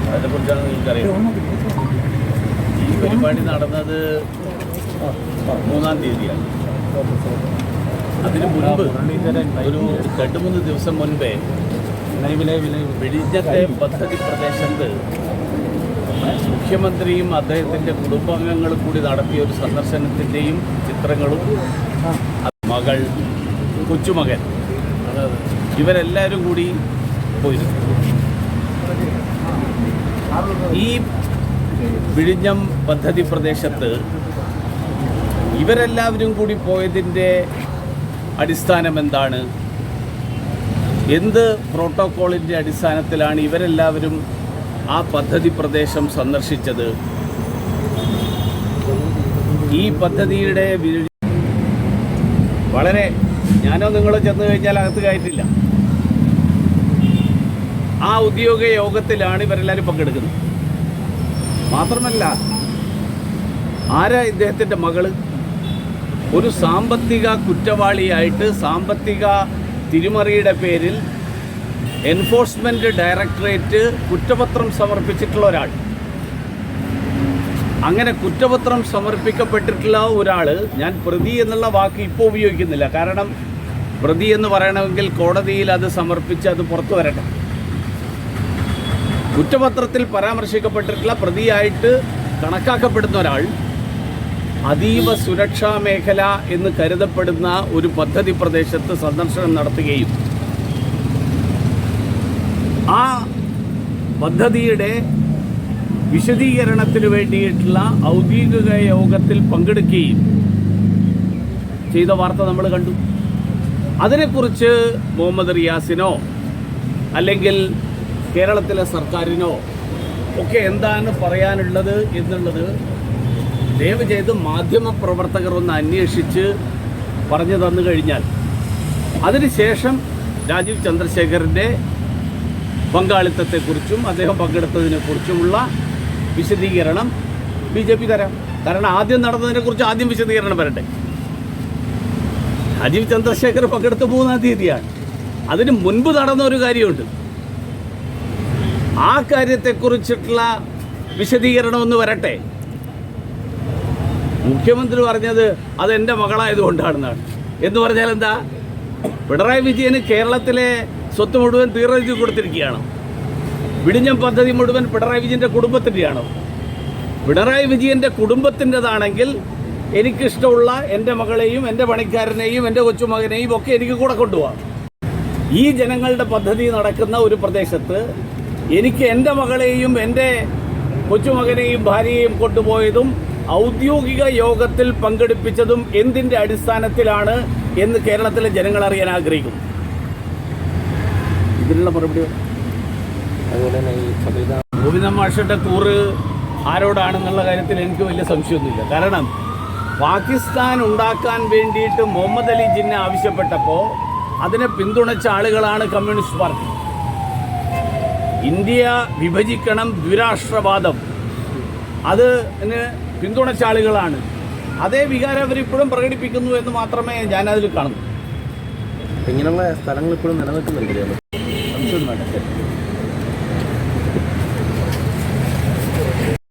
അതിനെക്കുറിച്ചാണ് നിങ്ങൾക്കറിയാം ഈ പരിപാടി നടന്നത് മൂന്നാം തീയതിയാണ് അതിന് മുൻപ് ഒരു രണ്ട് മൂന്ന് ദിവസം മുൻപേ വെടിഞ്ഞത്തെ പദ്ധതി പ്രദേശത്ത് മുഖ്യമന്ത്രിയും അദ്ദേഹത്തിന്റെ കുടുംബാംഗങ്ങളും കൂടി നടത്തിയ ഒരു സന്ദർശനത്തിന്റെയും ചിത്രങ്ങളും മകൾ കൊച്ചുമകൻ. ഇവരെല്ലാവരും കൂടി പോയിരുന്നു ഈ വിഴിഞ്ഞം പദ്ധതി പ്രദേശത്ത് ഇവരെല്ലാവരും കൂടി പോയതിന്റെ അടിസ്ഥാനം എന്താണ്? എന്ത് പ്രോട്ടോക്കോളിന്റെ അടിസ്ഥാനത്തിലാണ് ഇവരെല്ലാവരും ആ പദ്ധതി പ്രദേശം സന്ദർശിച്ചത്? ഈ പദ്ധതിയുടെ വളരെ ഞാനോ നിങ്ങളോ ചെന്ന് കഴിഞ്ഞാൽ അകത്ത് കയറ്റില്ല. ആ ഉദ്യോഗ യോഗത്തിലാണ് ഇവരെല്ലാവരും പങ്കെടുക്കുന്നത്. മാത്രമല്ല ആരാ ഇദ്ദേഹത്തിന്റെ മകൾ? ഒരു സാമ്പത്തിക കുറ്റവാളിയായിട്ട് സാമ്പത്തിക തിരിമറിയുടെ പേരിൽ എൻഫോഴ്സ്മെന്റ് ഡയറക്ടറേറ്റ് കുറ്റപത്രം സമർപ്പിച്ചിട്ടുള്ള ഒരാൾ. അങ്ങനെ കുറ്റപത്രം സമർപ്പിക്കപ്പെട്ടിട്ടുള്ള ഒരാൾ ഞാൻ പ്രതി എന്നുള്ള വാക്ക് ഇപ്പോൾ ഉപയോഗിക്കുന്നില്ല. കാരണം പ്രതി എന്ന് പറയണമെങ്കിൽ കോടതിയിൽ അത് സമർപ്പിച്ച് അത് പുറത്തു വരട്ടെ. കുറ്റപത്രത്തിൽ പരാമർശിക്കപ്പെട്ടിട്ടുള്ള പ്രതിയായിട്ട് കണക്കാക്കപ്പെടുന്ന ഒരാൾ അതീവ സുരക്ഷാ മേഖല എന്ന് കരുതപ്പെടുന്ന ഒരു പദ്ധതി പ്രദേശത്ത് സന്ദർശനം നടത്തുകയും ആ പദ്ധതിയുടെ വിശദീകരണത്തിന് വേണ്ടിയിട്ടുള്ള ഔദ്യോഗിക യോഗത്തിൽ പങ്കെടുക്കുകയും ചെയ്ത വാർത്ത നമ്മൾ കണ്ടു. അതിനെക്കുറിച്ച് മുഹമ്മദ് റിയാസിനോ അല്ലെങ്കിൽ കേരളത്തിലെ സർക്കാരിനോ ഒക്കെ എന്താണ് പറയാനുള്ളത് എന്നുള്ളത് ദയവ് ചെയ്ത് മാധ്യമ പ്രവർത്തകർ ഒന്ന് അന്വേഷിച്ച് പറഞ്ഞു തന്നു കഴിഞ്ഞാൽ അതിനുശേഷം രാജീവ് ചന്ദ്രശേഖരന്റെ പങ്കാളിത്തത്തെക്കുറിച്ചും അദ്ദേഹം പങ്കെടുത്തതിനെക്കുറിച്ചുമുള്ള വിശദീകരണം ബി ജെ പി തരാം. കാരണം ആദ്യം നടന്നതിനെക്കുറിച്ച് ആദ്യം വിശദീകരണം വരട്ടെ. രാജീവ് ചന്ദ്രശേഖർ പങ്കെടുത്ത മൂന്നാം തീയതിയാണ്. അതിന് മുൻപ് നടന്ന ഒരു കാര്യമുണ്ട്. ആ കാര്യത്തെക്കുറിച്ചിട്ടുള്ള വിശദീകരണം ഒന്ന് വരട്ടെ? മുഖ്യമന്ത്രി പറഞ്ഞത് അത് എന്റെ മകളായതുകൊണ്ടാണെന്നാണ്. എന്ന് പറഞ്ഞാൽ എന്താ? പിണറായി വിജയന് കേരളത്തിലെ സ്വത്ത് മുഴുവൻ തീർച്ചയായും കൊടുത്തിരിക്കുകയാണ്. വിഴിഞ്ഞം പദ്ധതി മുഴുവൻ പിണറായി വിജയന്റെ കുടുംബത്തിന്റെയാണോ. പിണറായി വിജയന്റെ കുടുംബത്തിന്റെതാണെങ്കിൽ എനിക്കിഷ്ടമുള്ള എന്റെ മകളെയും എന്റെ പണിക്കാരനെയും എന്റെ കൊച്ചുമകനെയും ഒക്കെ എനിക്ക് കൂടെ കൊണ്ടുപോകാം ഈ ജനങ്ങളുടെ പദ്ധതി നടക്കുന്ന ഒരു പ്രദേശത്ത് എനിക്ക് എന്റെ മകളെയും എന്റെ കൊച്ചുമകനെയും ഭാര്യയെയും കൊണ്ടുപോയതും ഔദ്യോഗിക യോഗത്തിൽ പങ്കെടുപ്പിച്ചതും എന്തിന്റെ അടിസ്ഥാനത്തിലാണ് എന്ന് കേരളത്തിലെ ജനങ്ങൾ അറിയാൻ ആഗ്രഹിക്കുന്നു. ഇതിനുള്ള മറുപടി. അതുപോലെ തന്നെ ഈ സംവിധാന ഗോവിന്ദ മാഷയുടെ കൂറ് ആരോടാണെന്നുള്ള കാര്യത്തിൽ എനിക്ക് വലിയ സംശയമൊന്നുമില്ല. കാരണം പാകിസ്ഥാൻ ഉണ്ടാക്കാൻ വേണ്ടിയിട്ട് മുഹമ്മദ് അലി ജിന്ന ആവശ്യപ്പെട്ടപ്പോൾ അതിനെ പിന്തുണച്ച ആളുകളാണ് കമ്മ്യൂണിസ്റ്റ് പാർട്ടി. ഇന്ത്യ വിഭജിക്കണം ദ്വിരാഷ്ട്രവാദം. അത് പിന്തുണച്ച ആളുകളാണ്. അതേ വികാരം അവരിപ്പോഴും പ്രകടിപ്പിക്കുന്നു എന്ന് മാത്രമേ ഞാനതിൽ കാണുന്നു. ഇങ്ങനെയുള്ള സ്ഥലങ്ങൾ ഇപ്പോഴും നിലനിൽക്കുന്നുണ്ട്